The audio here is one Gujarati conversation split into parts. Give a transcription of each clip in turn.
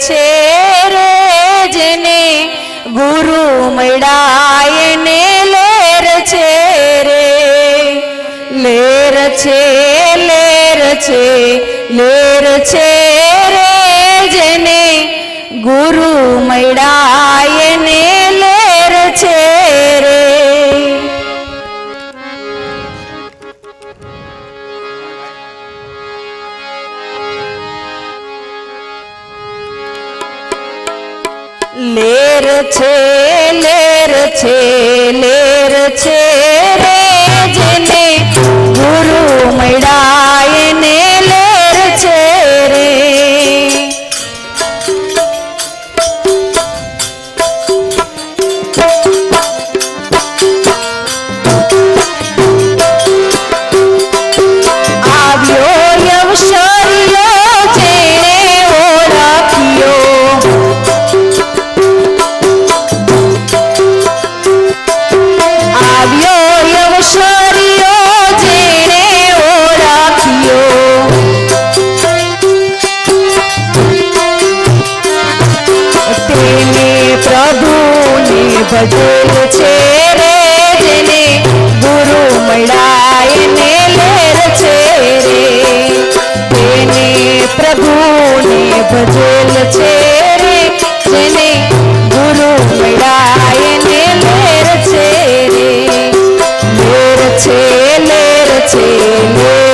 છે રે જેને ગુરુ મળાય ને લેર છે રે. લેર છે લેર છે લેર છે રે જેને ગુરુ મળાય গেছে ભજવું છે રે જેને ગુરુ મળાય ને લેર છે રે તેને પ્રભુને ભજેલ છે રે જેને ગુરુ મળાય ને લેર છે રે લેર છે લેર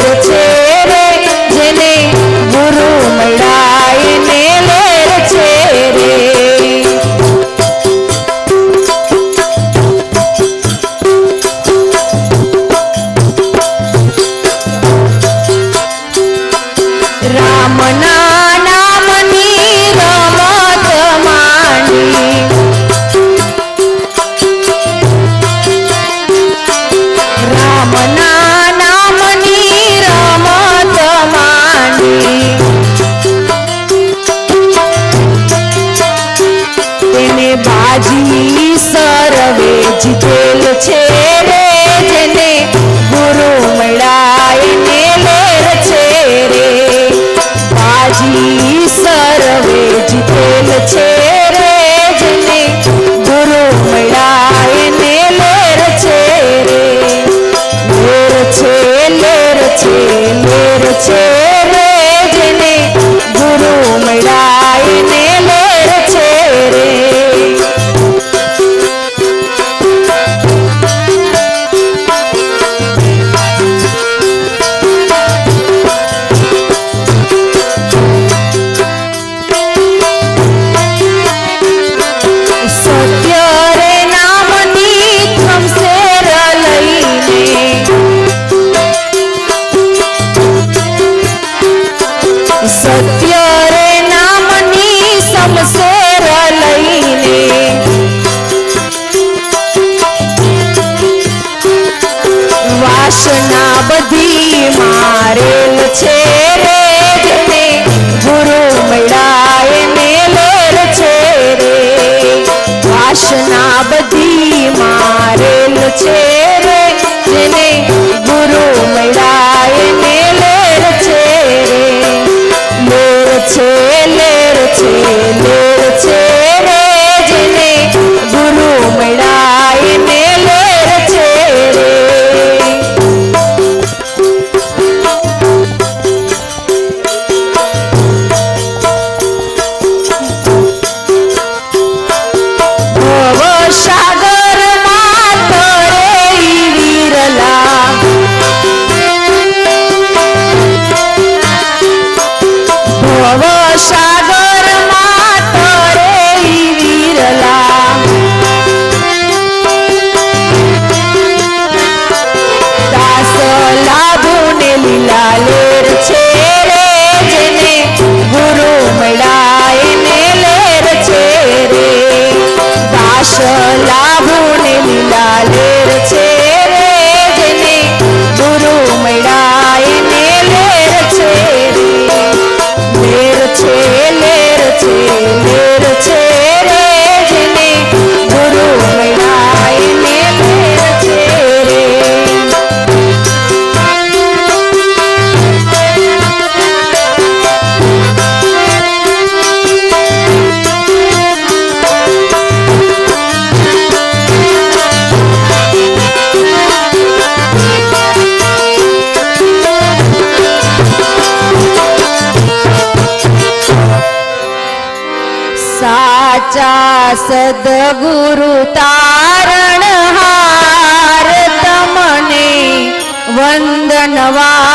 સદગુરુ તારણહાર તમને વંદનવા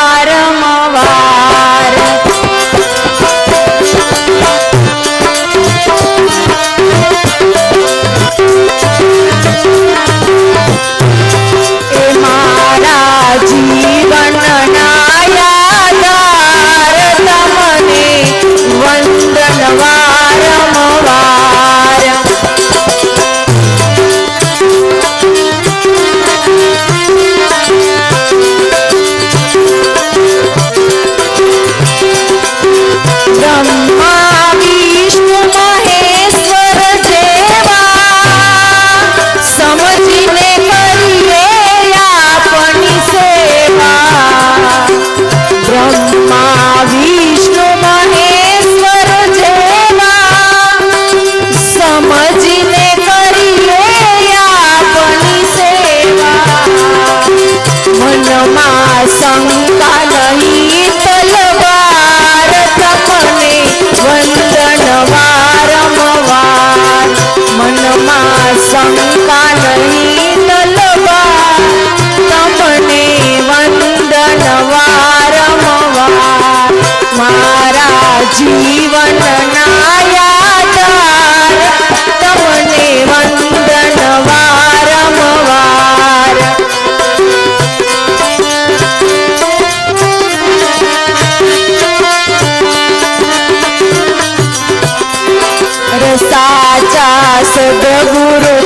Santa Guru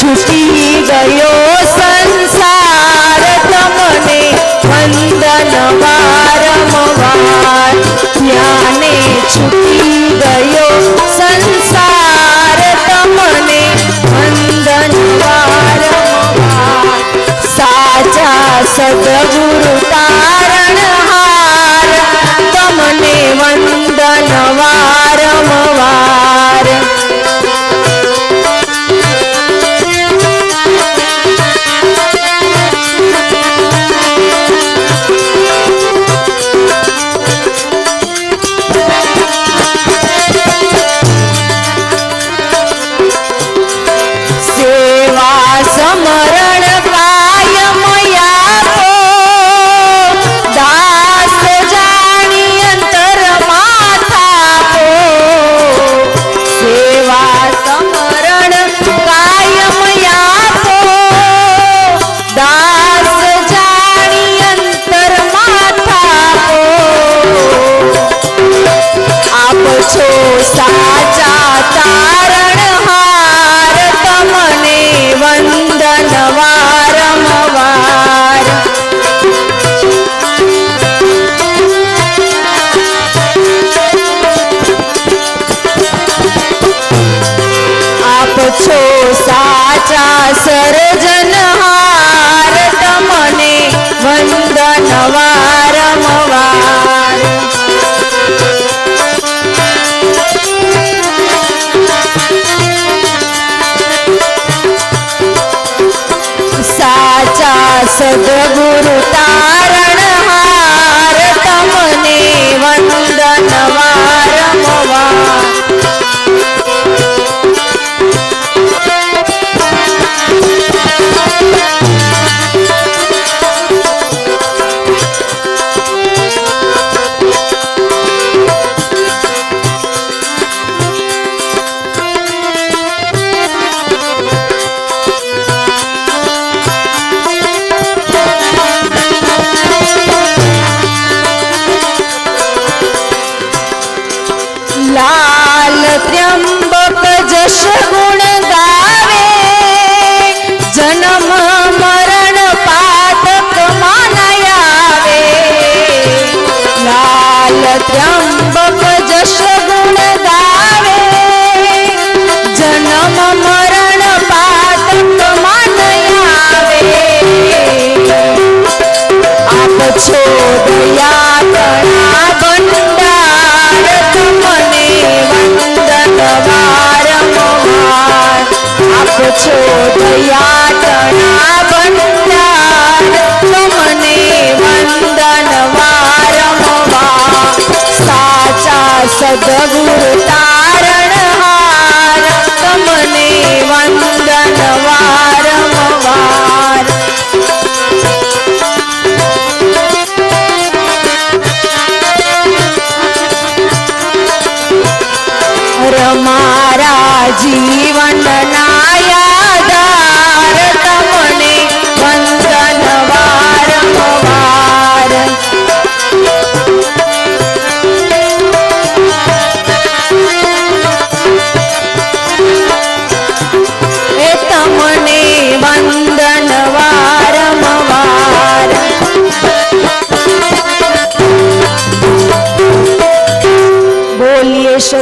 છૂટી ગયો સંસાર તમને વંદન વારંવાર. ધ્યાને છૂટી ગયો સંસાર તમને વંદન વારંવાર. સાચા સદગુરુ તારા चा सर्जन हारत मने वंदन वारमवार साचा सद्गुरु तारा ત્ર્યંબક જશ ગુણ ગાવે જન્મ મરણ પાતક મન આવે આપ છો છો દયા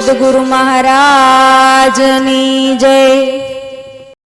સદગુરુ મહારાજની જય.